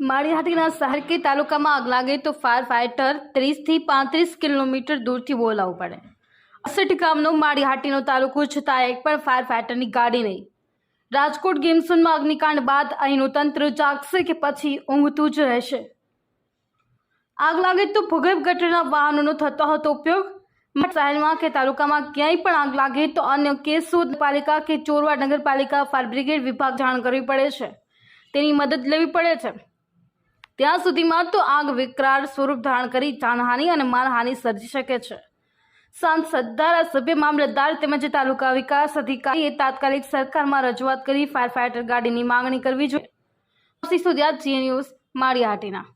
માળીહાટીના સહારકી તાલુકામાં આગ લાગે તો ફાયર ફાઇટર ત્રીસથી પાંત્રીસ કિલોમીટર દૂરથી બોલાવવું પડે. અસઠ ગામનો માળીહાટીનો તાલુકો છતાં એક પણ ફાયર ફાઇટરની ગાડી નહીં. રાજકોટ ગેમસનમાં અગ્નિકાંડ બાદ અહીંનું તંત્ર જાગશે કે પછી ઊંઘતું જ રહેશે. આગ લાગે તો ભૂગર્ભ ગટરના વાહનોનો થતો હતો ઉપયોગ. શહેરમાં કે તાલુકામાં ક્યાંય પણ આગ લાગે તો અન્ય કેસો પાલિકા કે ચોરવા નગરપાલિકા, ફાયર બ્રિગેડ વિભાગ જાણ કરવી પડે છે. તેની મદદ લેવી પડે છે. ત્યાં સુધીમાં તો આગ વિકરાળ સ્વરૂપ ધારણ કરી જાનહાનિ અને માનહાનિ સર્જી શકે છે સાંસદ, ધારાસભ્ય, મામલતદાર તેમજ તાલુકા વિકાસ અધિકારીએ તાત્કાલિક સરકારમાં રજૂઆત કરી ફાયર ફાઈટર ગાડીની માંગણી કરવી જોઈએ સુધ્યા, Zee news, Maliya Hatina